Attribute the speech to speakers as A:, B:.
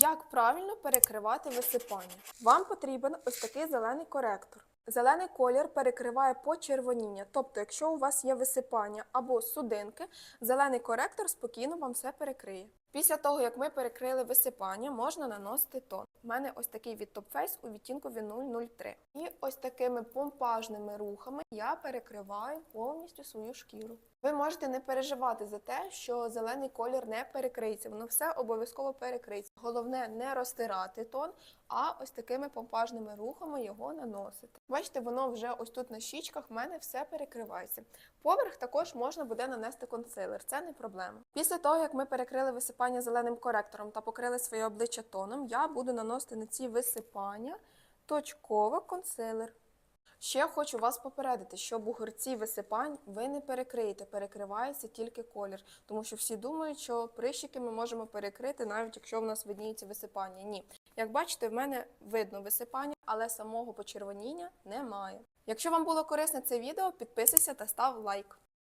A: Як правильно перекривати висипання? Вам потрібен ось такий зелений коректор. Зелений колір перекриває почервоніння, тобто, якщо у вас є висипання або судинки, зелений коректор спокійно вам все перекриє. Після того, як ми перекрили висипання, можна наносити тон. У мене ось такий від Top Face у відтінкові 003. І ось такими помпажними рухами я перекриваю повністю свою шкіру. Ви можете не переживати за те, що зелений колір не перекриється, воно все обов'язково перекриється. Головне не розтирати тон, а ось такими помпажними рухами його наносити. Бачите, воно вже ось тут на щічках в мене все перекривається. Поверх також можна буде нанести консилер, це не проблема. Після того, як ми перекрили висипання зеленим коректором та покрили своє обличчя тоном, я буду наносити на ці висипання точково консилер. Ще хочу вас попередити, що бугорці висипань ви не перекриєте, перекривається тільки колір, тому що всі думають, що прищики ми можемо перекрити, навіть якщо в нас видніється висипання. Ні. Як бачите, в мене видно висипання, але самого почервоніння немає. Якщо вам було корисне це відео, підписуйся та став лайк.